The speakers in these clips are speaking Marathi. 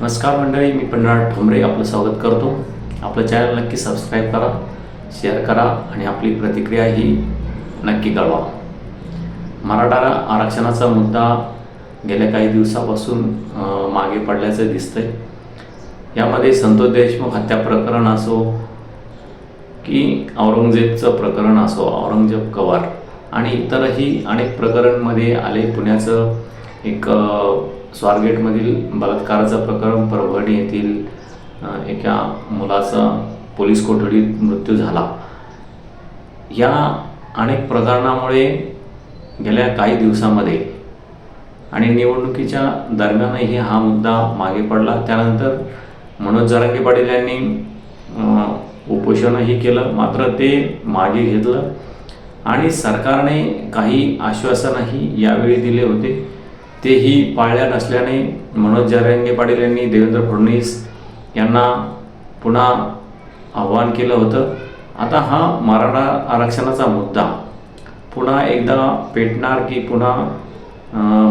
नमस्कार मंडळी मी पंढराट ठोंबरे आपलं स्वागत करतो. आपलं चॅनल नक्की सबस्क्राईब करा शेअर करा आणि आपली प्रतिक्रिया ही नक्की कळवा. मराठा आरक्षणाचा मुद्दा गेल्या काही दिवसापासून मागे पडल्याचं दिसतंय. यामध्ये संतोष देशमुख हत्या प्रकरण असो की औरंगजेबचं प्रकरण असो औरंगजेब कवार आणि इतरही अनेक प्रकरणमध्ये आले. पुण्याचं एक स्वारगेटमधील बलात्काराचा प्रकरण परभणी येथील एका मुलाचा पोलीस कोठडीत मृत्यू झाला. या अनेक प्रकरणामुळे गेल्या काही दिवसामध्ये आणि निवडणुकीच्या दरम्यानही हा मुद्दा मागे पडला. त्यानंतर मनोज जरांगे पाटील यांनी उपोषणही केलं मात्र ते मागे घेतलं. आणि सरकारने काही आश्वासनही यावेळी दिले होते. तेही पाळल्या नसल्याने मनोज जारंगे पाटील यांनी देवेंद्र फडणवीस यांना पुन्हा आव्हान केलं होतं. आता हा मराठा आरक्षणाचा मुद्दा पुन्हा एकदा पेटणार की पुन्हा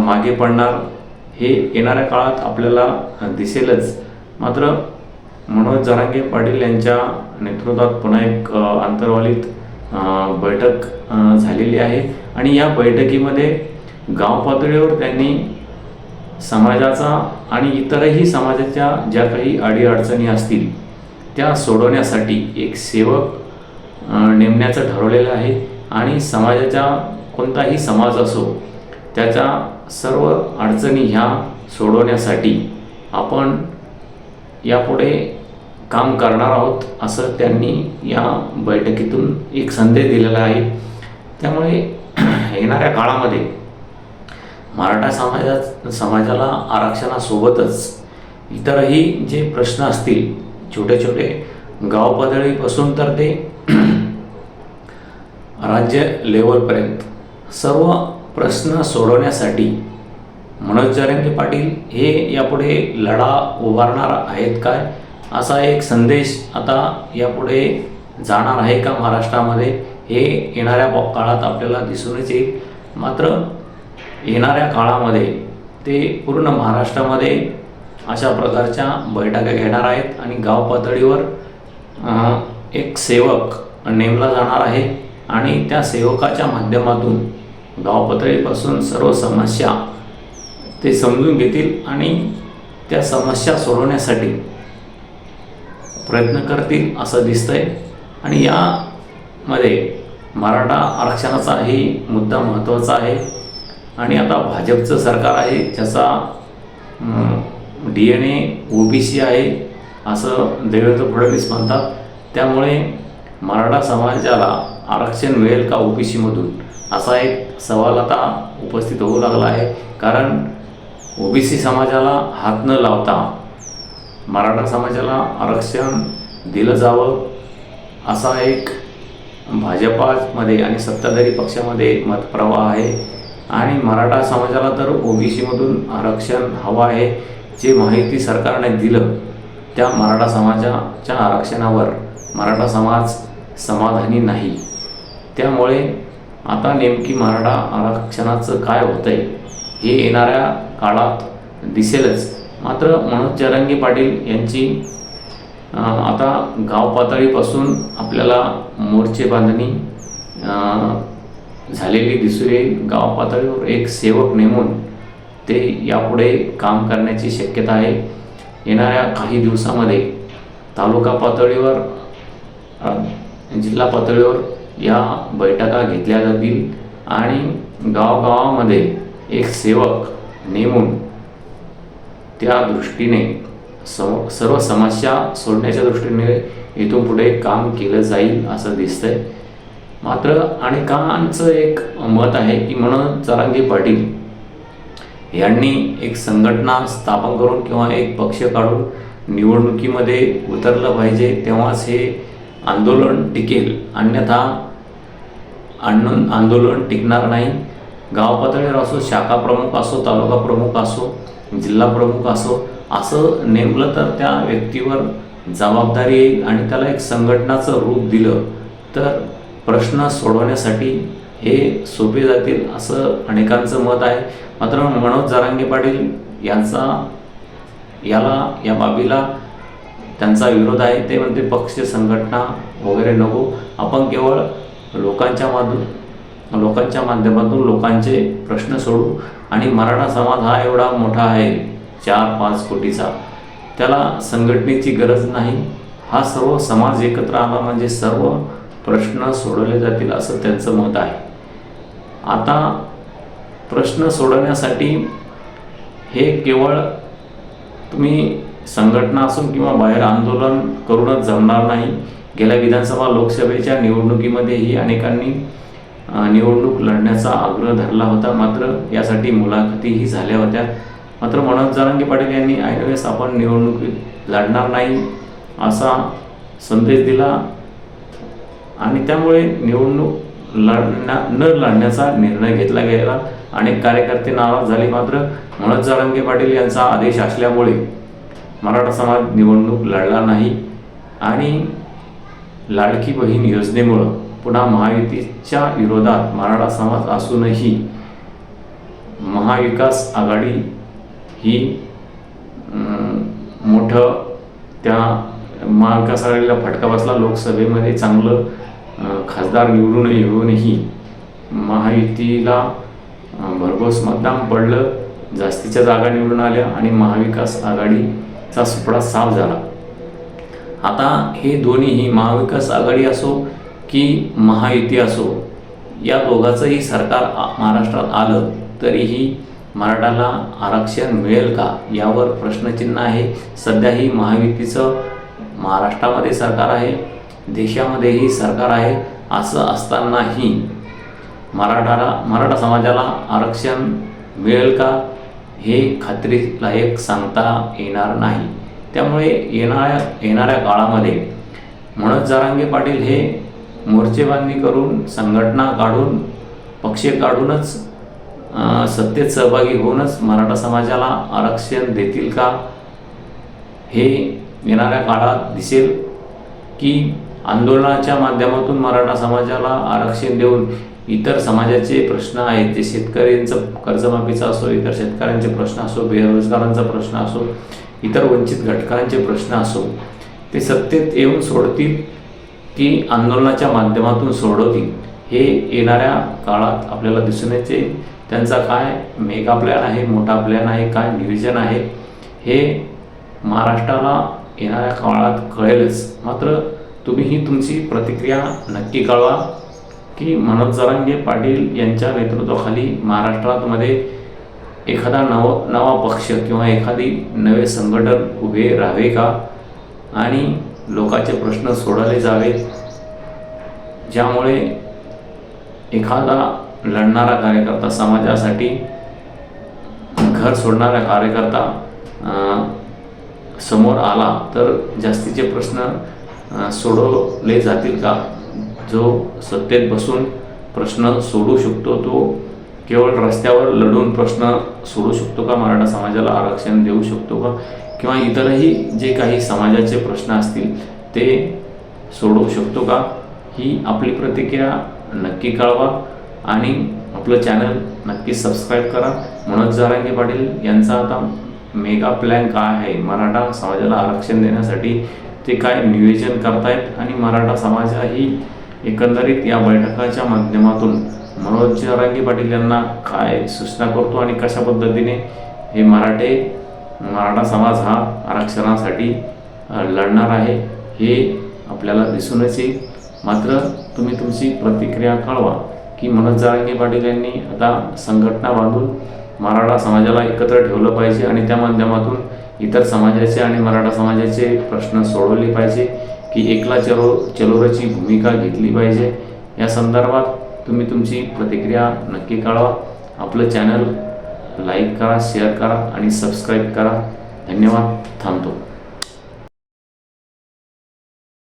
मागे पडणार हे येणाऱ्या काळात आपल्याला दिसेलच. मात्र मनोज जरांगे पाटील यांच्या नेतृत्वात पुन्हा एक आंतरवालीत अंतर्वालीत बैठक झालेली आहे. आणि या बैठकीमध्ये गाव पातळीवर त्यांनी समाजाचा आणि इतरही समाजाच्या ज्या काही अडीअडचणी असतील त्या सोडवण्यासाठी एक सेवक नेमण्याचं ठरवलेलं आहे. आणि समाजाच्या कोणताही समाज असो त्याच्या सर्व अडचणी ह्या सोडवण्यासाठी आपण यापुढे काम करणार आहोत असं त्यांनी या बैठकीतून एक संदेश दिलेला आहे. त्यामुळे येणाऱ्या काळामध्ये मराठा समाजा समाजाला आरक्षणासोबतच इतरही जे प्रश्न असतील छोटे छोटे गाव पातळीपासून तर ते राज्य लेवलपर्यंत सर्व प्रश्न सोडवण्यासाठी मनोज जरंगे पाटील हे यापुढे लढा उभारणार आहेत काय? असा एक संदेश आता यापुढे जाणार आहे का महाराष्ट्रामध्ये? हे येणाऱ्या काळात आपल्याला दिसूनच येईल. मात्र येणाऱ्या काळामध्ये ते पूर्ण महाराष्ट्रामध्ये अशा प्रकारच्या बैठका घेणार आहेत आणि गाव पातळीवर एक सेवक नेमला जाणार आहे आणि त्या सेवकाच्या माध्यमातून गाव पातळीपासून सर्व समस्या ते समजून घेतील आणि त्या समस्या सोडवण्यासाठी प्रयत्न करतील असं दिसतंय. आणि यामध्ये मराठा आरक्षणाचाही मुद्दा महत्त्वाचा आहे. आणि आता भाजपचं सरकार आहे ज्याचा D N A O B C आहे असं देवेंद्र फडणवीस म्हणतात. त्यामुळे मराठा समाजाला आरक्षण मिळेल का ओ बी सीमधून असा एक सवाल आता उपस्थित होऊ लागला आहे. कारण ओ बी सी समाजाला हात न लावता मराठा समाजाला आरक्षण दिलं जावं असा एक भाजपामध्ये आणि सत्ताधारी पक्षामध्ये मतप्रवाह आहे. आणि मराठा समाजाला तर ओबीसीमधून आरक्षण हवं आहे जे माहिती सरकारने दिलं त्या मराठा समाजाच्या आरक्षणावर. मराठा समाज समाधानी नाही. त्यामुळे आता नेमकी मराठा आरक्षणाचं काय होतं आहे हे येणाऱ्या काळात दिसेलच. मात्र मनोज जरांगे पाटील यांची आता गाव पातळीपासून आपल्याला मोर्चे बांधणी झालेली दिसून येईल. गाव पातळीवर एक सेवक नेमून ते यापुढे काम करण्याची शक्यता आहे. येणाऱ्या काही दिवसामध्ये तालुका पातळीवर जिल्हा पातळीवर या बैठका घेतल्या जातील आणि गावगावामध्ये एक सेवक नेमून त्या दृष्टीने सम सर्व समस्या सोडण्याच्या दृष्टीने इथून पुढे काम केलं जाईल असं दिसतंय. मात्र अनेकांचं एक मत आहे की म्हणून जरांगे पाटील यांनी एक संघटना स्थापन करून किंवा एक पक्ष काढून निवडणुकीमध्ये उतरलं पाहिजे तेव्हाच हे आंदोलन टिकेल. अन्यथा आंदोलन आंदोलन टिकणार नाही. गाव पातळीवर असो शाखा प्रमुख असो तालुका प्रमुख असो जिल्हा प्रमुख असो असं नेमलं तर त्या व्यक्तीवर जबाबदारी येईल आणि त्याला एक संघटनाचं रूप दिलं तर प्रश्न सोडवण्यासाठी हे सोपे जातील असं अनेकांचं मत आहे. मात्र मनोज जारांगे पाटील यांचा याला या बाबीला त्यांचा विरोध आहे. ते म्हणते पक्ष संघटना वगैरे नको. आपण केवळ लोकांच्या माधून लोकांच्या माध्यमातून लोकांचे प्रश्न सोडू. आणि मराठा समाज हा एवढा मोठा आहे चार पाच कोटीचा. त्याला संघटनेची गरज नाही. हा सर्व समाज एकत्र आला म्हणजे सर्व प्रश्न सोडवले जातील असं त्यांचं मत आहे. आता प्रश्न सोडवण्यासाठी हे केवळ तुम्ही संघटना असून किंवा बाहेर आंदोलन करूनच जमणार नाही. गेल्या विधानसभा लोकसभेच्या निवडणुकीमध्येही अनेकांनी निवडणूक लढण्याचा आग्रह धरला होता. मात्र यासाठी मुलाखतीही झाल्या होत्या. मात्र मनोज जरांगे पाटील यांनी ऐनवेळेस आपण निवडणूक लढणार नाही असा संदेश दिला. आणि त्यामुळे निवडणूक लढण्या न लढण्याचा निर्णय घेतला गेला अनेक कार्यकर्ते नाराज झाले मात्र मनोज जाळंगे पाटील यांचा आदेश असल्यामुळे मराठा समाज निवडणूक लढला नाही आणि लाडकी बहीण योजनेमुळं पुन्हा महायुतीच्या विरोधात मराठा समाज असूनही महाविकास आघाडी ही मोठं त्या महाविकास आघाडीला फटका बसला. लोकसभेमध्ये चांगलं खासदार निवडून येऊनही महायुतीला भरघोस मतदान पडलं जास्तीच्या जागा निवडून आल्या आणि महाविकास आघाडीचा सुपडा साफ झाला. आता हे दोन्हीही महाविकास आघाडी असो की महायुती असो या दोघांचंही सरकार आ- महाराष्ट्रात आलं तरीही मराठाला आरक्षण मिळेल का यावर प्रश्नचिन्ह आहे. सध्या ही महायुतीचं महाराष्ट्रामध्ये सरकार आहे. देशामध्येही सरकार आहे असं असतानाही मराठाला मराठा समाजाला आरक्षण मिळेल का हे खात्रीलायक सांगता येणार नाही. त्यामुळे येणाऱ्या येणाऱ्या काळामध्ये म्हणत जारांगे पाटील हे मोर्चेबांधणी करून संघटना काढून पक्ष काढूनच सत्तेत सहभागी होऊनच मराठा समाजाला आरक्षण देतील का हे येणाऱ्या काळात दिसेल की आंदोलनाच्या माध्यमातून मराठा समाजाला आरक्षण देऊन इतर समाजाचे प्रश्न आहेत जे शेतकऱ्यांचं कर्जमाफीचा असो इतर शेतकऱ्यांचे प्रश्न असो बेरोजगारांचा प्रश्न असो इतर वंचित घटकांचे प्रश्न असो ते सत्तेत येऊन सोडतील की आंदोलनाच्या माध्यमातून सोडवतील? हे येणाऱ्या काळात आपल्याला दिसून येते. त्यांचा काय मेगा प्लॅन आहे मोठा प्लॅन आहे काय नियोजन आहे हे महाराष्ट्राला येणाऱ्या काळात कळेलच. मात्र तुम्ही ही तुमची प्रतिक्रिया नक्की कळवा. की मनोज जरांगे पाटील यांच्या नेतृत्वाखाली महाराष्ट्रामध्ये एखादा नव नवा पक्ष किंवा एखादी नवे संघटन उभे राहावे का? आणि लोकांचे प्रश्न सोडवले जावेत. ज्यामुळे एखादा लढणारा कार्यकर्ता समाजासाठी घर सोडणारा कार्यकर्ता समोर आला तर जास्तीचे प्रश्न सोडवले जातील का? जो सत्तेत बसून प्रश्न सोडू शकतो तो केवळ रस्त्यावर लढून प्रश्न सोडू शकतो का? मराठा समाजाला आरक्षण देऊ शकतो का? किंवा इतरही जे काही समाजाचे प्रश्न असतील ते सोडवू शकतो का? ही आपली प्रतिक्रिया नक्की कळवा आणि आपलं चॅनल नक्की सबस्क्राईब करा. मनोज जारांगे पाटील यांचा आता मेगा प्लॅन काय आहे? मराठा समाजाला आरक्षण देण्यासाठी ते काय नियोजन करतायत आणि मराठा समाजही एकंदरीत या बैठकाच्या माध्यमातून मनोज जारांगे पाटील यांना काय सूचना करतो आणि कशा पद्धतीने हे मराठे मराठा समाज हा आरक्षणासाठी लढणार आहे हे आपल्याला दिसूनच येईल. मात्र तुम्ही तुमची प्रतिक्रिया कळवा की मनोज जारांगे पाटील यांनी आता संघटना बांधून मराठा समाजाला एकत्र ठेवलं पाहिजे आणि त्या माध्यमातून इतर समाजाचे आणि मराठा समाजाचे प्रश्न सोडवले पाहिजे की एकला चलो चलोराची भूमिका घेतली पाहिजे. या संदर्भात तुम्ही तुमची प्रतिक्रिया नक्की कळवा. आपलं चॅनल लाईक करा शेअर करा आणि सबस्क्राईब करा. धन्यवाद. थांबतो.